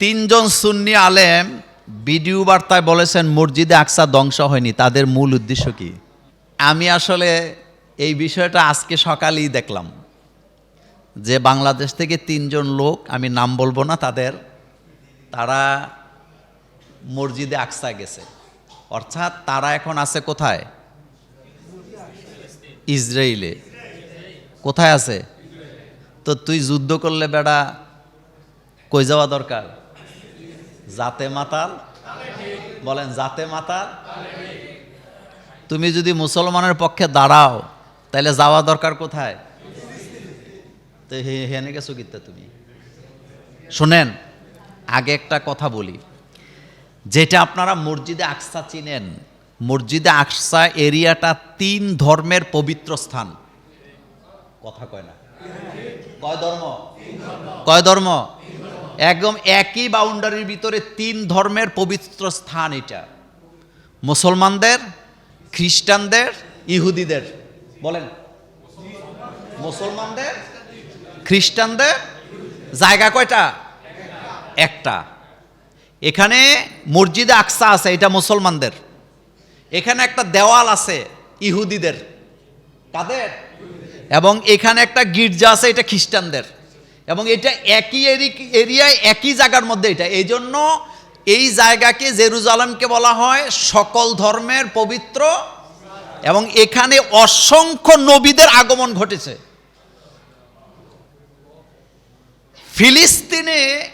তিনজন সুন্নি আলেম ভিডিও বার্তায় বলেছেন, মসজিদে আকসা ধ্বংস হয়নি, তাদের মূল উদ্দেশ্য কি? আমি আসলে এই বিষয়টা আজকে সকালেই দেখলাম যে বাংলাদেশ থেকে তিনজন লোক, আমি নাম বলব না তাদের, তারা মসজিদে আকসা গেছে। অর্থাৎ তারা এখন আছে কোথায়? ইসরায়েলে কোথায় আছে? তো তুই যুদ্ধ করলে বেড়া কই যাওয়া দরকার? জাতে মাতাল? বলেন, জাতে মাতাল? তুমি যদি মুসলমানের পক্ষে দাঁড়াও তাহলে যাওয়া দরকার কোথায়? তো হেনে গেছো কিত্তা তুমি। শোনেন, আগে একটা কথা বলি। যেটা আপনারা মসজিদে আকসা চিনেন, মসজিদে আকসা এরিয়াটা তিন ধর্মের পবিত্র স্থান। কথা কয় না। কয় ধর্ম? কয় ধর্ম? একদম একই বাউন্ডারির ভিতরে তিন ধর্মের পবিত্র স্থান এটা। মুসলমানদের, খ্রিস্টানদের, ইহুদিদের। বলেন। মুসলমানদের, খ্রিস্টানদের জায়গা কয়টা? একটা। এখানে মসজিদে আকসা আছে, এটা মুসলমানদের। এখানে একটা দেওয়াল আছে, ইহুদিদের। কাদের? এবং এখানে একটা গির্জা আছে, এটা খ্রিস্টানদের। এবং এটা একই এরি- এরিয়ায় একই জায়গার মধ্যে এটা। এই জন্য এই জায়গাকে জেরুজালেমকে বলা হয় সকল ধর্মের পবিত্র এবং এখানে অসংখ্য নবীদের আগমন ঘটেছে। ফিলিস্তিনে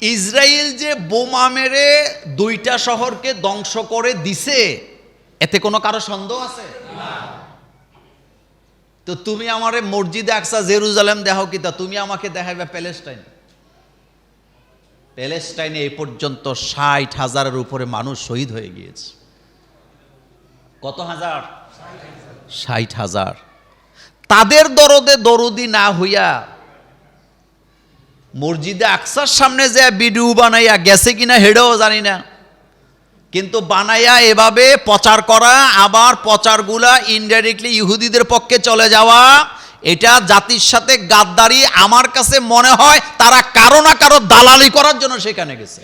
ইসরায়েল যে বোমা মেরে দুইটা শহরকে ধ্বংস করে দিছে, এতে কোনো কারও সন্দেহ আছে? তো তুমি আমারে মসজিদে আকসা জেরুজালেম দেখাও কিতা তুমি আমাকে দেখাইবে প্যালেস্টাইন। প্যালেস্টাইনে এই পর্যন্ত ষাট হাজারের উপরে মানুষ শহীদ হয়ে গিয়েছে। কত হাজার? ষাট হাজার। তাদের দরদে দরদি না হইয়া মসজিদে আকসার সামনে যে ভিডিও বানাইয়া গেছে কিনা হেডেও জানি না। কিন্তু বানাইয়া এভাবে প্রচার করা, আবার প্রচারগুলা ইনডাইরেক্টলি ইহুদিদের পক্ষে চলে যাওয়া, এটা জাতির সাথে গাদ্দারি আমার কাছে মনে হয় তারা কারও না কারও দালালি করার জন্য সেখানে গেছে।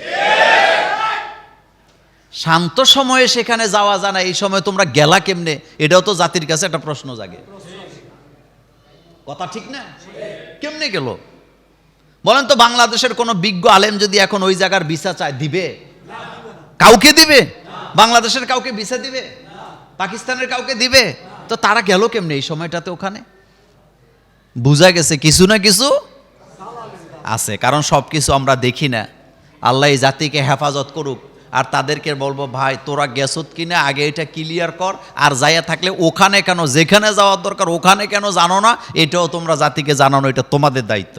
শান্ত সময়ে সেখানে যাওয়া যায় না, এই সময় তোমরা গেলা কেমনে? এটাও তো জাতির কাছে একটা প্রশ্ন জাগে। কথা ঠিক না? কেমনে গেল? বলেন তো বাংলাদেশের কোনো বিজ্ঞ আলেম যদি এখন ওই জায়গার ভিসা চায়, দিবে? কাউকে দিবে? বাংলাদেশের কাউকে ভিসা দিবে? পাকিস্তানের কাউকে দিবে? তো তারা গেল কেমনে এই সময়টাতে ওখানে? বুঝা গেছে কিছু না কিছু আছে, কারণ সব কিছু আমরা দেখি না। আল্লাহ এই জাতিকে হেফাজত করুক। আর তাদেরকে বলব, ভাই, তোরা গেছত কিনা? আগে এটা ক্লিয়ার কর। আর যাইয়া থাকলে ওখানে কেন, যেখানে যাওয়ার দরকার, ওখানে কেন জানো না? এটাও তোমরা জাতিকে জানানো, এটা তোমাদের দায়িত্ব।